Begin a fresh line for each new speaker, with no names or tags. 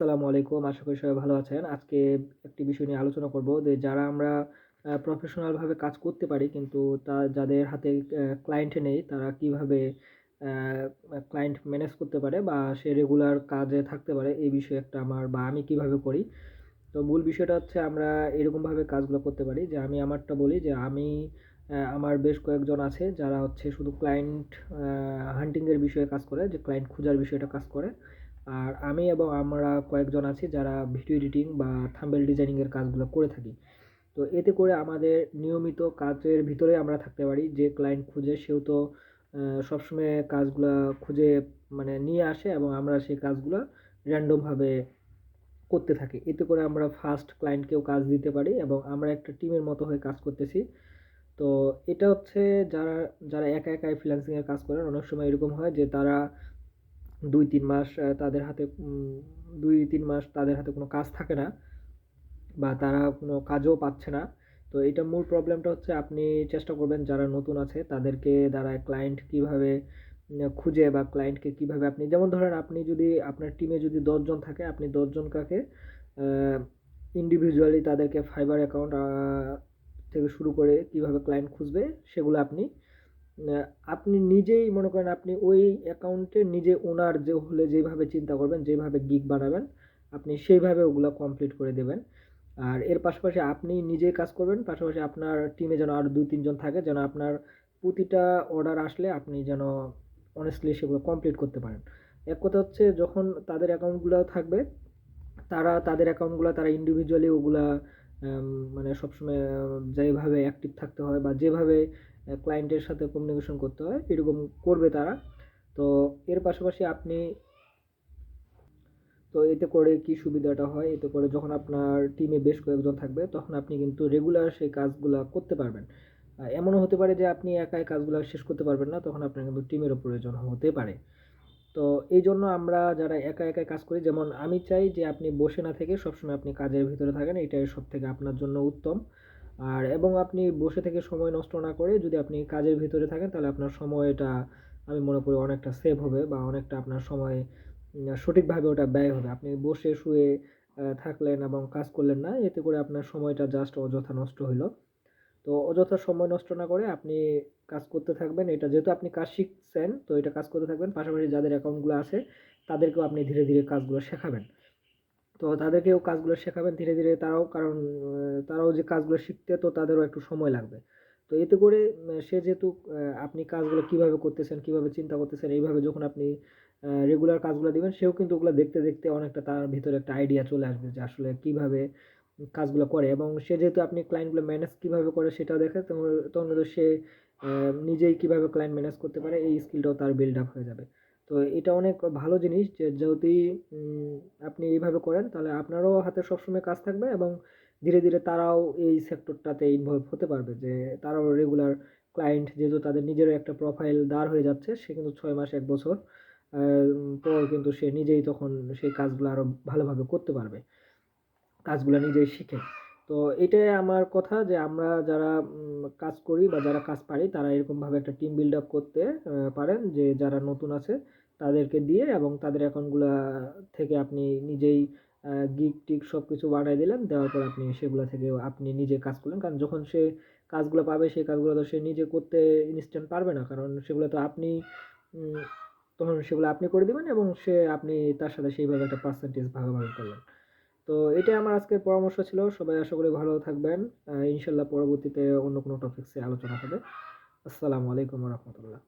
আসসালামু আলাইকুম। আশা করি সবাই ভালো আছেন। আজকে একটি বিষয় নিয়ে আলোচনা করব যে, যারা আমরা আ প্রফেশনাল ভাবে কাজ করতে পারি কিন্তু তা, যাদের হাতে ক্লায়েন্ট নেই, তারা কীভাবে ক্লায়েন্ট ম্যানেজ করতে পারে বা সে রেগুলার কাজে থাকতে পারে, এই বিষয়ে একটা আমার বা আমি কীভাবে করি। তো মূল বিষয়টা হচ্ছে আমরা এরকমভাবে কাজগুলো করতে পারি যে, আমি আমারটা বলি যে, আমি আমার বেশ কয়েকজন আছে যারা হচ্ছে শুধু ক্লায়েন্ট আ হান্টিং এর বিষয়ে কাজ করে, যে ক্লায়েন্ট খোঁজার বিষয়টা কাজ করে। আর আমি এবং আমরা কয়েকজন আছি যারা ভিডিও এডিটিং বা থাম্বনেল ডিজাইনিং এর কাজগুলো করে থাকি। তো এতে করে আমাদের নিয়মিত কাজের ভিতরে আমরা থাকতে পারি। যে ক্লায়েন্ট খুঁজে সেও তো সবসময় কাজগুলা খুঁজে মানে নিয়ে আসে এবং আমরা সেই কাজগুলা র‍্যান্ডম ভাবে করতে থাকি। এতে করে আমরা ফার্স্ট ক্লায়েন্টকেও কাজ দিতে পারি এবং আমরা একটা টিমের মতো হয়ে কাজ করতেছি। তো এটা হচ্ছে যারা, যারা একা, একাই ফ্রিল্যান্সিং এর কাজ করেন অনেক সময় এরকম হয় যে তারা ২-৩ মাস তাদের হাতে দুই ২-৩ মাস তাদের হাতে কোনো কাজ থাকে না। বা তারা কোনো কাজও পাচ্ছে না। তো এটা মূল প্রবলেমটা হচ্ছে আপনি চেষ্টা করবেন যারা নতুন আছে তাদেরকে দ্বারা ক্লায়েন্ট কীভাবে খুঁজে বা ক্লায়েন্টকে কীভাবে আপনি, যেমন ধরেন আপনি যদি, আপনার টিমে যদি দশজন থাকে, আপনি দশজন কাকে ইন্ডিভিজুয়ালি তাদেরকে ফাইবার অ্যাকাউন্ট থেকে শুরু করে কীভাবে ক্লায়েন্ট খুঁজবে সেগুলো আপনি আপনি নিজেই মনে করেন আপনি ওই অ্যাকাউন্টে নিজে ওনার যে হলে যেভাবে চিন্তা করবেন, যেভাবে গিগ বানাবেন, আপনি সেইভাবে ওগুলা কমপ্লিট করে দেবেন। আর এর পাশাপাশি আপনি নিজেই কাজ করবেন, পাশাপাশি আপনার টিমে যেন আরও ২-৩ জন থাকে যেন আপনার প্রতিটা অর্ডার আসলে আপনি যেন অনেস্টলি সেগুলো কমপ্লিট করতে পারেন। এক কথা হচ্ছে যখন তাদের অ্যাকাউন্টগুলা থাকবে, তারা তাদের অ্যাকাউন্টগুলা তারা ইন্ডিভিজুয়ালি ওগুলা মানে সবসময় যেভাবে অ্যাক্টিভ থাকতে হয় বা যেভাবে ক্লায়েন্টের সাথে কমিউনিকেশন করতে হয় এরকম করবে তারা। তো এর পাশাপাশি আপনি তো এতে করে কি সুবিধাটা হয়? এতে করে যখন আপনার টিমে বেশ কয়েকজন থাকবে তখন আপনি কিন্তু রেগুলার সেই কাজগুলা করতে পারবেন। এমনও হতে পারে যে আপনি একাই কাজগুলা শেষ করতে পারবেন না, তখন আপনার কিন্তু টিমেরও প্রয়োজন হতে পারে। তো এই জন্য আমরা যারা একা, একাই কাজ করি যেমন আমি চাই যে আপনি বসে না থেকে সবসময় আপনি কাজের ভিতরে থাকেন এটাই সব থেকে আপনার জন্য উত্তম। আর এবং আপনি বসে থেকে সময় নষ্ট না করে যদি আপনি কাজের ভিতরে থাকেন তাহলে আপনার সময়টা আমি মনে করি অনেকটা সেভ হবে বা অনেকটা আপনার সময় সঠিকভাবে ওটা ব্যয় হবে। আপনি বসে শুয়ে থাকলেন এবং কাজ করলেন না। এতে করে আপনার সময়টা জাস্ট অযথা নষ্ট হইল। তো অযথা সময় নষ্ট না করে আপনি কাজ করতে থাকবেন। এটা যেহেতু আপনি কাজ শিখছেন তো এটা কাজ করতে থাকবেন। পাশাপাশি যাদের অ্যাকাউন্টগুলো আছে তাদেরকেও আপনি ধীরে, ধীরে কাজগুলো শেখাবেন। তো তাদেরকেও কাজগুলো শেখাবেন ধীরে, ধীরে তারাও কারণ তারাও যে কাজগুলো শিখতে তো তাদেরও একটু সময় লাগবে। তো এতে করে সে যেহেতু আপনি কাজগুলো কীভাবে করতেছেন, কীভাবে চিন্তা করতেছেন এইভাবে যখন আপনি রেগুলার কাজগুলো দিবেন সেও কিন্তু ওগুলো দেখতে, দেখতে অনেকটা তার ভিতরে একটা আইডিয়া চলে আসবে যে আসলে কীভাবে কাজগুলো করে এবং সে যেহেতু আপনি ক্লায়েন্টগুলো ম্যানেজ কীভাবে করে সেটাও দেখে তখন তখন সে নিজেই কীভাবে ক্লায়েন্ট ম্যানেজ করতে পারে এই স্কিলটাও তার বিল্ড আপ হয়ে যাবে। তো এটা অনেক ভালো জিনিস যে যদি আপনি এইভাবে করেন তাহলে আপনারও হাতে সবসময় কাজ থাকবে এবং ধীরে, ধীরে তারাও এই সেক্টরটাতে ইনভলভ হতে পারবে যে তারাও রেগুলার ক্লায়েন্ট যেহেতু তাদের নিজেরও একটা প্রোফাইল দাঁড় হয়ে যাচ্ছে সে কিন্তু ছয় মাস এক বছর পর কিন্তু সে নিজেই তখন সেই কাজগুলো আরও ভালোভাবে করতে পারবে। কাজগুলা নিজেই শিখে। তো এটাই আমার কথা যে আমরা যারা কাজ করি বা যারা কাজ পারি, তারা এরকমভাবে একটা টিম বিল্ড আপ করতে পারেন যে যারা নতুন আছে তাদেরকে দিয়ে এবং তাদের অ্যাকাউন্টগুলা থেকে আপনি নিজেই আ গিগ-টিগ সবকিছু বানায় দিলেন। দেওয়ার পর আপনি সেগুলা থেকে আপনি নিজে কাজ করলেন। কারণ যখন সে কাজগুলা পাবে, সেই কাজগুলো তো সে নিজে করতে ইনস্ট্যান্ট পারবে না। কারণ সেগুলো তো আপনি তখন সেগুলো আপনি করে দিবেন এবং সে, আপনি তার সাথে সেইভাবে একটা পার্সেন্টেজ ভাগাভাগি করলেন। তো এটাই আমার আজকের পরামর্শ ছিল। সবাই আশা করি ভালো থাকবেন। ইনশাল্লাহ পরবর্তীতে অন্য কোনো টপিক্সে আলোচনা হবে। আসসালামু আলাইকুম রাহমাতুল্লাহ।